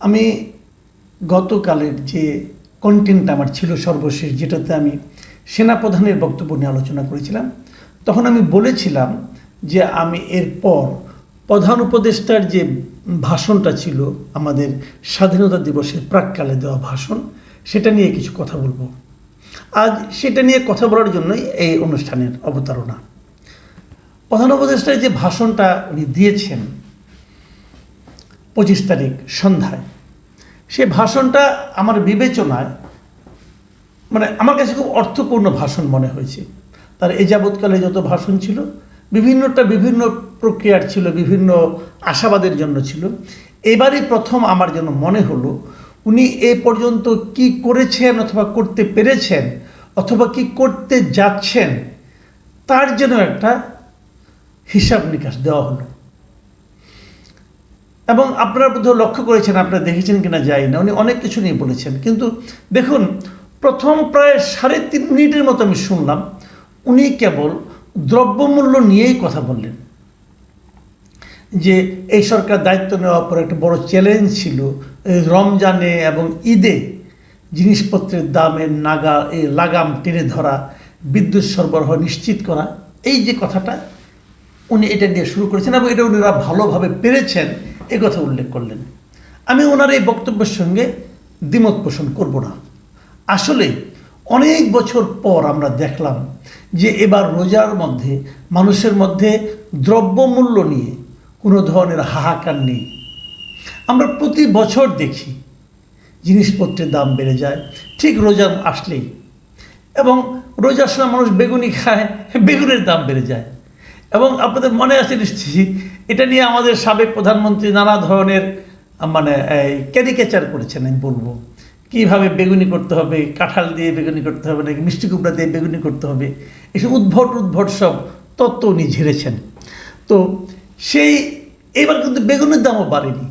আমি গতকালের যে কন্টেন্ট আমার ছিল সর্বশেষ, যেটাতে আমি সেনাপ্রধানের বক্তব্য নিয়ে আলোচনা করেছিলাম, তখন আমি বলেছিলাম যে আমি এরপর প্রধান উপদেষ্টার যে ভাষণটা ছিল আমাদের স্বাধীনতা দিবসের প্রাককালে দেওয়া ভাষণ, সেটা নিয়ে কিছু কথা বলব। আজ সেটা নিয়ে কথা বলার জন্যই এই অনুষ্ঠানের অবতারণা। প্রধান উপদেষ্টার যে ভাষণটা উনি দিয়েছেন পঁচিশ তারিখ সন্ধ্যায়। সে ভাষণটা আমার বিবেচনায় মানে আমার কাছে খুব অর্থপূর্ণ ভাষণ মনে হয়েছে। তার এ যাবৎকালে যত ভাষণ ছিল, বিভিন্নটা বিভিন্ন প্রক্রিয়ার ছিল, বিভিন্ন আশাবাদের জন্য ছিল। এবারই প্রথম আমার জন্য মনে হলো, উনি এ পর্যন্ত কি করেছেন অথবা করতে পেরেছেন অথবা কি করতে যাচ্ছেন, তার যেন একটা হিসাব নিকাশ দেওয়া হলো। এবং আপনারা বোধহয় লক্ষ্য করেছেন, আপনারা দেখেছেন কিনা যাই না, উনি অনেক কিছু নিয়ে বলেছেন। কিন্তু দেখুন, প্রথম প্রায় সাড়ে তিন মিনিটের মতো আমি শুনলাম, উনি কেবল দ্রব্যমূল্য নিয়েই কথা বললেন। যে এই সরকার দায়িত্ব নেওয়ার পর একটা বড় চ্যালেঞ্জ ছিল রমজানে এবং ঈদে জিনিসপত্রের দামের নাগা, এই লাগাম টেনে ধরা, বিদ্যুৎ সরবরাহ নিশ্চিত করা, এই যে কথাটা উনি এটা নিয়ে শুরু করেছেন এবং এটা উনারা ভালোভাবে পেরেছেন। কথা উল্লেখ করলেন। আমি ওনার এই বক্তব্যের সঙ্গে দ্বিমত পোষণ করব না। আসলে অনেক বছর পর আমরা দেখলাম যে এবার রোজার মধ্যে, মানুষের মধ্যে দ্রব্যমূল্য নিয়ে কোনো ধরনের হাহাকার নেই। আমরা প্রতি বছর দেখি জিনিসপত্রের দাম বেড়ে যায়, ঠিক রোজা আসলেই। এবং রোজার সময় মানুষ বেগুনি খায়, বেগুনের দাম বেড়ে যায়। এবং আপনাদের মনে আছে নিশ্চয়ই, এটা নিয়ে আমাদের সাবেক প্রধানমন্ত্রী নানা ধরনের মানে এই ক্যারিকেচার করেছেন আমি বলব। কীভাবে বেগুনি করতে হবে, কাঁঠাল দিয়ে বেগুনি করতে হবে, নাকি মিষ্টি কুমড়া দিয়ে বেগুনি করতে হবে এসব উদ্ভট উদ্ভট সব তত্ত্ব উনি ঝেড়েছেন। তো সেই, এবার কিন্তু বেগুনের দামও বাড়েনি।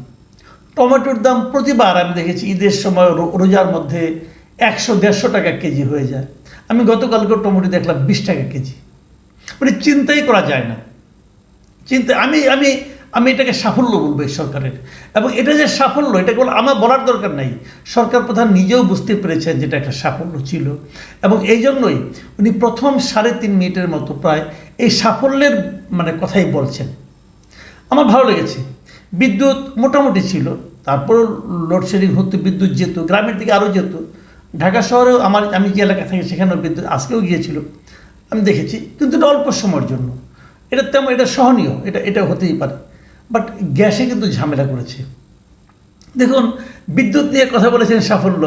টমেটোর দাম প্রতিবার আমি দেখেছি, ঈদের সময় রোজার মধ্যে একশো, দেড়শো টাকা কেজি হয়ে যায়। আমি গতকালকে টমেটো দেখলাম বিশ টাকা কেজি। মানে চিন্তাই করা যায় না। চিন্তা, আমি আমি আমি এটাকে সাফল্য বলব এই সরকারের। এবং এটা যে সাফল্য, এটা বলে আমার বলার দরকার নাই। সরকার প্রধান নিজেও বুঝতে পেরেছেন যেটা একটা সাফল্য ছিল। এবং এই জন্যই উনি প্রথম সাড়ে তিন মিনিটের মতো প্রায় এই সাফল্যের মানে কথাই বলছেন। আমার ভালো লেগেছে। বিদ্যুৎ মোটামুটি ছিল, তারপরেও লোডশেডিং হতো, বিদ্যুৎ যেত, গ্রামের দিকে আরও যেত। ঢাকা শহরেও আমার, আমি যে এলাকা থাকি সেখানেও বিদ্যুৎ, আজকেও গিয়েছিল। আমি দেখেছি, কিন্তু এটা অল্প সময়ের জন্য। এটা তেমন, এটা সহনীয়, এটা এটা হতেই পারে। বাট গ্যাসে কিন্তু ঝামেলা করেছে। দেখুন, বিদ্যুৎ নিয়ে কথা বলেছেন সাফল্য,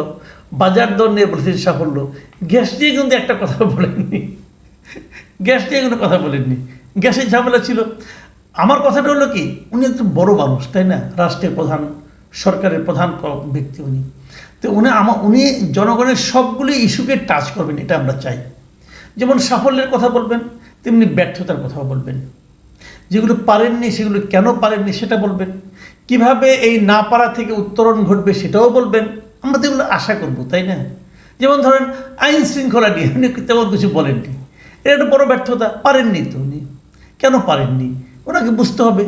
বাজার দর নিয়ে বলেছেন সাফল্য। গ্যাস নিয়ে কিন্তু একটা কথা বলেননি। গ্যাস নিয়ে কোনো কথা বলেননি। গ্যাসের ঝামেলা ছিল। আমার কথাটা হলো কি? উনি একজন বড় মানুষ, তাই না? রাষ্ট্রের প্রধান, সরকারের প্রধান ব্যক্তি উনি। তো উনি আমা, উনি জনগণের সবগুলি ইস্যুকে টাচ করবেন, এটা আমরা চাই। যেমন সাফল্যের কথা বলবেন, তেমনি ব্যর্থতার কথাও বলবেন। যেগুলো পারেননি, সেগুলো কেন পারেননি সেটা বলবেন। কীভাবে এই না পারা থেকে উত্তরণ ঘটবে সেটাও বলবেন। আমরা তো আশা করব, তাই না? যেমন ধরেন, আইন শৃঙ্খলা নিয়ে উনি তেমন কিছু বলেননি? এটা একটা বড় ব্যর্থতা, পারেননি তো উনি। কেন পারেননি? ওনাকে বুঝতে হবে।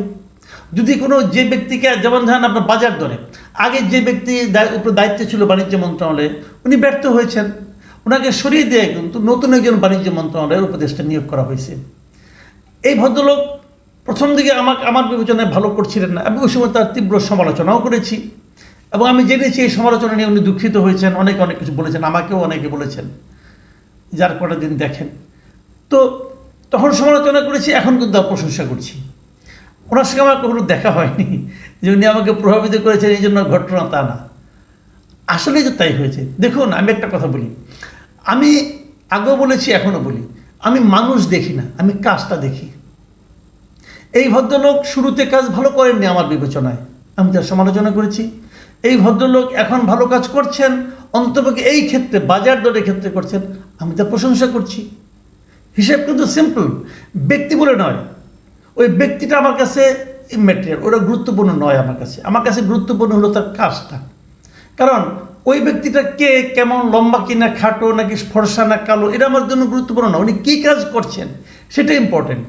যদি কোনো যে ব্যক্তিকে, যেমন ধরেন আপনার বাজার দরে, আগে যে ব্যক্তি উপর দায়িত্বে ছিল বাণিজ্য মন্ত্রণালয়ে, উনি ব্যর্থ হয়েছেন। ওনাকে সরিয়ে দেয় কিন্তু নতুন একজন বাণিজ্য মন্ত্রণালয়ের উপদেষ্টা নিয়োগ করা হয়েছে। এই ভদ্রলোক প্রথম দিকে আমাকে, আমার বিবেচনায় ভালো করছিলেন না। আমি ওই সময় তার তীব্র সমালোচনাও করেছি এবং আমি জেনেছি এই সমালোচনা নিয়ে উনি দুঃখিত হয়েছেন, অনেক অনেক কিছু বলেছেন, আমাকেও অনেকে বলেছেন, যার কটা দিন দেখেন। তো তখন সমালোচনা করেছি, এখন কিন্তু প্রশংসা করছি। ওনার সঙ্গে আমার কখনো দেখা হয়নি, যে উনি আমাকে প্রভাবিত করেছেন, এই জন্য ঘটনা তা না। আসলে যে তাই হয়েছে। দেখুন, আমি একটা কথা বলি আমি আগেও বলেছি, এখনও বলি, আমি মানুষ দেখি না, আমি কাজটা দেখি। এই ভদ্রলোক শুরুতে কাজ ভালো করেননি আমার বিবেচনায়, আমি তার সমালোচনা করেছি। এই ভদ্রলোক এখন ভালো কাজ করছেন, অন্তপক্ষে এই ক্ষেত্রে, বাজার দরের ক্ষেত্রে করছেন, আমি তার প্রশংসা করছি। হিসেব কিন্তু সিম্পল ব্যক্তি বলে নয়। ওই ব্যক্তিটা আমার কাছে ম্যাটেরিয়াল ওটা গুরুত্বপূর্ণ নয় আমার কাছে। আমার কাছে গুরুত্বপূর্ণ হলো তার কাজটা। কারণ ওই ব্যক্তিটা কে, কেমন, লম্বা কিনা, খাটো নাকি ফর্সা না কালো, এটা আমার জন্য গুরুত্বপূর্ণ না। উনি কী কাজ করছেন সেটা ইম্পর্টেন্ট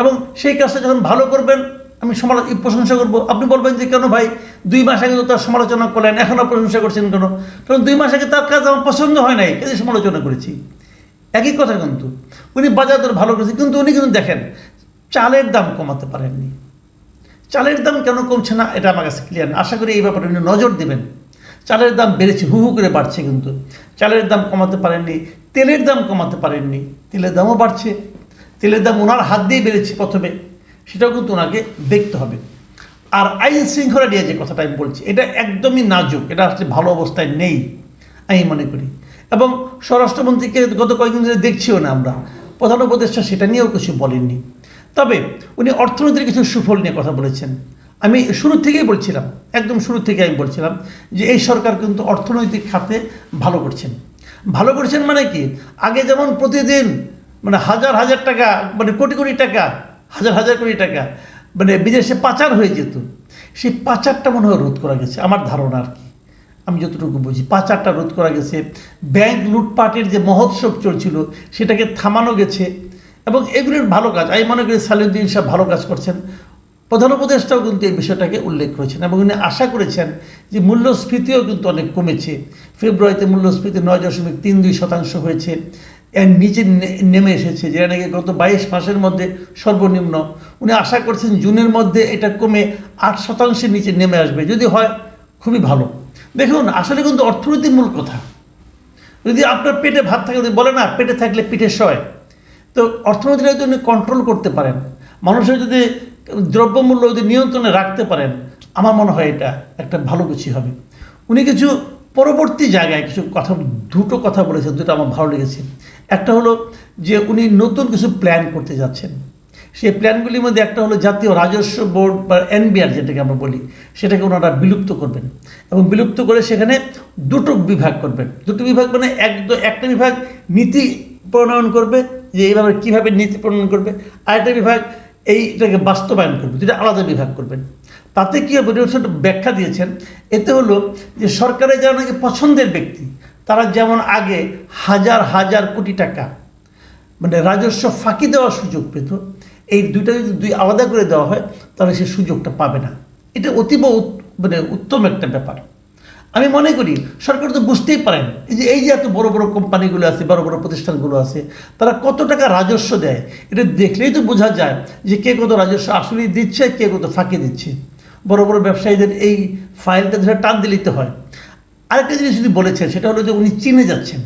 এবং সেই কাজটা যখন ভালো করবেন, আমি সমালো প্রশংসা করব। আপনি বলবেন যে, কেন ভাই, দুই মাস আগে তো তার সমালোচনা করলেন এখনও প্রশংসা করছেন কেন? কারণ দুই মাস আগে তার কাজ আমার পছন্দ হয় নাই কাজে সমালোচনা করেছি। একই কথা কিন্তু, উনি বাজার দর ভালো করেছে, কিন্তু উনি কিন্তু দেখেন, চালের দাম কমাতে পারেননি। চালের দাম কেন কমছে না, এটা আমার কাছে ক্লিয়ার আশা করি এই ব্যাপারে উনি নজর দেবেন। চালের দাম বেড়েছে, হু হু করে বাড়ছে কিন্তু। চালের দাম কমাতে পারেননি, তেলের দাম কমাতে পারেননি, তেলের দামও বাড়ছে। তেলের দাম ওনার হাত দিয়ে বেড়েছে প্রথমে, সেটাও কিন্তু ওনাকে দেখতে হবে। আর আইন শৃঙ্খলা নিয়ে যে কথাটা আমি বলছি, এটা একদমই নাজুক, এটা আসলে ভালো অবস্থায় নেই, আমি মনে করি। এবং স্বরাষ্ট্রমন্ত্রীকে গত কয়েকদিন ধরে দেখছিও না আমরা, প্রধান উপদেষ্টা সেটা নিয়েও কিছু বলেননি। তবে উনি অর্থনীতির কিছু সুফল নিয়ে কথা বলেছেন। আমি শুরু থেকেই বলছিলাম, একদম শুরু থেকে আমি বলছিলাম যে এই সরকার কিন্তু অর্থনৈতিক খাতে ভালো করছেন। ভালো করছেন মানে কি? আগে যেমন প্রতিদিন মানে হাজার হাজার টাকা মানে কোটি কোটি টাকা, হাজার হাজার কোটি টাকা মানে বিদেশে পাচার হয়ে যেত, সেই পাচারটা মনে হয় রোধ করা গেছে। আমার ধারণা আর কি। আমি যতটুকু বুঝি পাচারটা রোধ করা গেছে। ব্যাংক লুটপাটের যে মহোৎসব চলছিল, সেটাকে থামানো গেছে। এবং এগুলির ভালো কাজ, আমি মনে করি সালিউদ্দিন সাহেব ভালো কাজ করছেন। প্রধান উপদেষ্টাও কিন্তু এই বিষয়টাকে উল্লেখ করেছেন এবং উনি আশা করেছেন যে মূল্যস্ফীতিও কিন্তু অনেক কমেছে। ফেব্রুয়ারিতে মূল্যস্ফীতি নয় দশমিক তিন দুই শতাংশ হয়েছে। এর নিচে নেমে এসেছে, যেটা নাকি গত বাইশ মাসের মধ্যে সর্বনিম্ন। উনি আশা করছেন জুনের মধ্যে এটা কমে আট শতাংশের নিচে নেমে আসবে। যদি হয়, খুবই ভালো। দেখুন, আসলে কিন্তু অর্থনীতির মূল কথা। যদি আপনার পেটে ভাত থাকে বলে না, পেটে থাকলে পিঠে সয় তো অর্থনীতিটা যদি উনি কন্ট্রোল করতে পারেন। মানুষের যদি দ্রব্যমূল্য যদি নিয়ন্ত্রণে রাখতে পারেন, আমার মনে হয় এটা একটা ভালো কিছু হবে। উনি কিছু পরবর্তী জায়গায় কিছু কথা, দুটো কথা বলেছেন, দুটো আমার ভালো লেগেছে। একটা হলো যে উনি নতুন কিছু প্ল্যান করতে যাচ্ছেন। সেই প্ল্যানগুলির মধ্যে একটা হলো জাতীয় রাজস্ব বোর্ড বা এনবিআর যেটাকে আমরা বলি, সেটাকে ওনারা বিলুপ্ত করবেন এবং বিলুপ্ত করে সেখানে দুটো বিভাগ করবেন। দুটো বিভাগ মানে এক, একটা বিভাগ নীতি প্রণয়ন করবে, যে এইভাবে কীভাবে নীতি প্রণয়ন করবে, আরেকটা বিভাগ এইটাকে বাস্তবায়ন করবে যেটা আলাদা বিভাগ করবেন। তাতে কি হবে সেটা ব্যাখ্যা দিয়েছেন। এতে হলো যে সরকারের যারা নাকি পছন্দের ব্যক্তি, তারা যেমন আগে হাজার হাজার কোটি টাকা মানে রাজস্ব ফাঁকি দেওয়ার সুযোগ পেত, এই দুইটা যদি দুই আলাদা করে দেওয়া হয়, তাহলে সে সুযোগটা পাবে না। এটা অতীব মানে উত্তম একটা ব্যাপার। আমি মনে করি, সরকার তো বুঝতেই পারেন, এই যে এই যে এত বড় বড় কোম্পানিগুলো আছে, বড় বড় প্রতিষ্ঠানগুলো আছে, তারা কত টাকা রাজস্ব দেয়, এটা দেখলেই তো বোঝা যায় যে কে কত রাজস্ব আসলেই দিচ্ছে, কে কত ফাঁকি দিচ্ছে। বড় বড় ব্যবসায়ীদের এই ফাইলটা ধরে টান দিলিতে হয়। আরেকটা জিনিস যদি বলেছেন, সেটা হলো যে উনি চীনে যাচ্ছেন,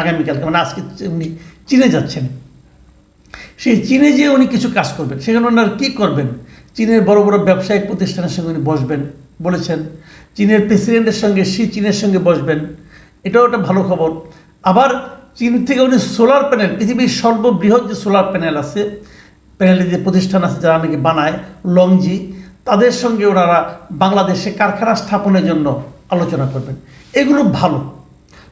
আগামীকালকে মানে আজকে উনি চীনে যাচ্ছেন। সেই চীনে যেয়ে উনি কিছু কাজ করবেন, সেখানে ওনারা কী করবেন? চীনের বড় বড় ব্যবসায়িক প্রতিষ্ঠানের সঙ্গে উনি বসবেন, বলেছেন। চীনের প্রেসিডেন্টের সঙ্গে, শি চীনের সঙ্গে বসবেন। এটাও একটা ভালো খবর। আবার চীন থেকে উনি সোলার প্যানেল, পৃথিবীর সর্ববৃহৎ যে সোলার প্যানেল আছে, প্যানেলের যে প্রতিষ্ঠান আছে যারা নাকি বানায়, লংজি, তাদের সঙ্গে ওনারা বাংলাদেশে কারখানা স্থাপনের জন্য আলোচনা করবেন। এগুলো ভালো।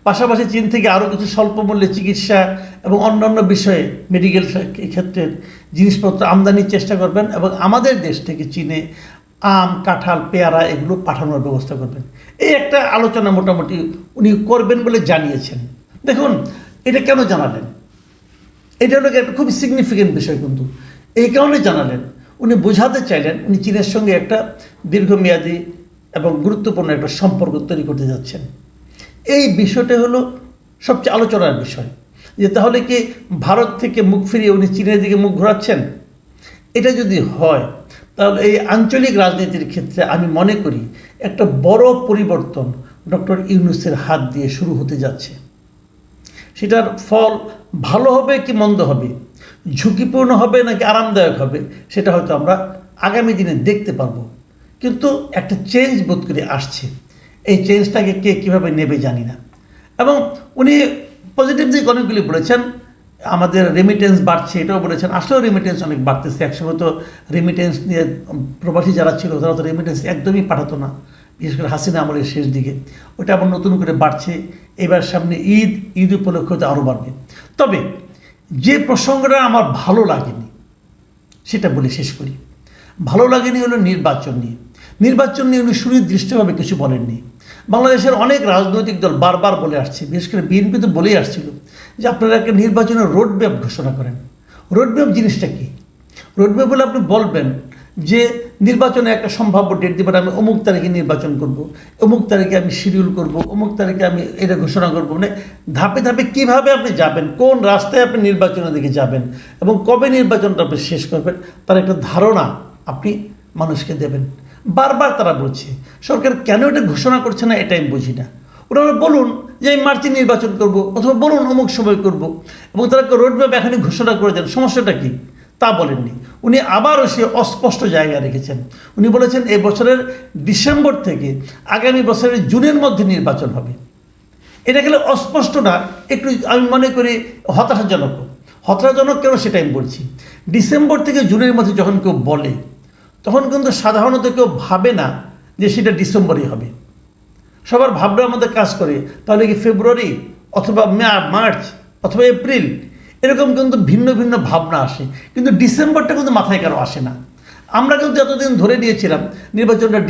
পাশাপাশি চীন থেকে আরও কিছু স্বল্প মূল্যে চিকিৎসা এবং অন্যান্য বিষয়ে মেডিকেল ক্ষেত্রের জিনিসপত্র আমদানির চেষ্টা করবেন এবং আমাদের দেশ থেকে চীনে আম, কাঁঠাল, পেয়ারা এগুলো পাঠানোর ব্যবস্থা করবেন। এই একটা আলোচনা মোটামুটি উনি করবেন বলে জানিয়েছেন। দেখুন, এটা কেন জানালেন? এটা হলো একটা খুব সিগনিফিকেন্ট বিষয় কিন্তু। এই কারণে জানালেন। উনি বোঝাতে চাইলেন, উনি চীনের সঙ্গে একটা দীর্ঘমেয়াদী এবং গুরুত্বপূর্ণ একটা সম্পর্ক তৈরি করতে যাচ্ছেন। এই বিষয়টা হলো সবচেয়ে আলোচনার বিষয়। যে তাহলে কি ভারত থেকে মুখ ফিরিয়ে উনি চীনের দিকে মুখ ঘোরাচ্ছেন? এটা যদি হয় তাহলে এই আঞ্চলিক রাজনীতির ক্ষেত্রে আমি মনে করি একটা বড় পরিবর্তন ডক্টর ইউনুসের হাত দিয়ে শুরু হতে যাচ্ছে। সেটার ফল ভালো হবে কি মন্দ হবে? ঝুঁকিপূর্ণ হবে নাকি আরামদায়ক হবে? সেটা হয়তো আমরা আগামী দিনে দেখতে পারব। কিন্তু একটা চেঞ্জ বোধ করে আসছে। এই চেঞ্জটাকে কে কীভাবে নেবে জানি না। এবং উনি পজিটিভ দিক অনেকগুলি বলেছেন। আমাদের রেমিটেন্স বাড়ছে, এটাও বলেছেন। আসলেও রেমিটেন্স অনেক বাড়তেছে। একসময় তো রেমিটেন্স নিয়ে প্রবাসী যারা ছিল, তারা তো রেমিটেন্স একদমই পাঠাতো না। বিশেষ করে হাসিনা আমলের শেষ দিকে। ওটা আবার নতুন করে বাড়ছে। এবার সামনে ঈদ ঈদ উপলক্ষে হয়তো আরও বাড়বে। তবে যে প্রসঙ্গটা আমার ভালো লাগেনি, সেটা বলে শেষ করি। ভালো লাগেনি হলো নির্বাচন নিয়ে। নির্বাচন নিয়ে উনি সুনির্দিষ্টভাবে কিছু বলেননি। বাংলাদেশের অনেক রাজনৈতিক দল বারবার বলে আসছে, বিশেষ করে বিএনপি তো বলেই আসছিল যে আপনারা একটা নির্বাচনের রোডম্যাপ ঘোষণা করেন। রোডম্যাপ জিনিসটা কি? রোডম্যাপ বলে আপনি বলবেন যে নির্বাচনে একটা সম্ভাব্য ডেট দিবেন, আমি অমুক তারিখে নির্বাচন করব, অমুক তারিখে আমি শিডিউল করব, অমুক তারিখে আমি এটা ঘোষণা করব। মানে ধাপে ধাপে কীভাবে আপনি যাবেন, কোন রাস্তায় আপনি নির্বাচনের দিকে যাবেন এবং কবে নির্বাচনটা আপনি শেষ করবেন, তার একটা ধারণা আপনি মানুষকে দেবেন। বারবার তারা বলছে, সরকার কেন এটা ঘোষণা করছে না এটা আমি বুঝি না। ওনারা বলুন যে আমি মার্চে নির্বাচন করব, অথবা বলুন অমুক সময় করব, এবং তারা রোডম্যাপ এখানে ঘোষণা করে দেন। সমস্যাটা কী? তা বলেননি। উনি আবারও সে অস্পষ্ট জায়গা রেখেছেন। উনি বলেছেন, এই বছরের ডিসেম্বর থেকে আগামী বছরের জুনের মধ্যে নির্বাচন হবে। এটা গেলে অস্পষ্ট না, একটু আমি মনে করি হতাশাজনক। হতাশাজনক কেন সেটা আমি বলছি। ডিসেম্বর থেকে জুনের মধ্যে যখন কেউ বলে তখন কিন্তু সাধারণত কেউ ভাবে না যে সেটা ডিসেম্বরই হবে। সবার ভাবনার মধ্যে কাজ করে, তাহলে কি ফেব্রুয়ারি অথবা মার্চ অথবা এপ্রিল? এরকম কিন্তু ভিন্ন ভিন্ন ভাবনা আসে। কিন্তু ডিসেম্বরটা কিন্তু মাথায় কারও আসে না? আমরা কিন্তু এতদিন ধরে নিয়েছিলাম, নির্বাচনটা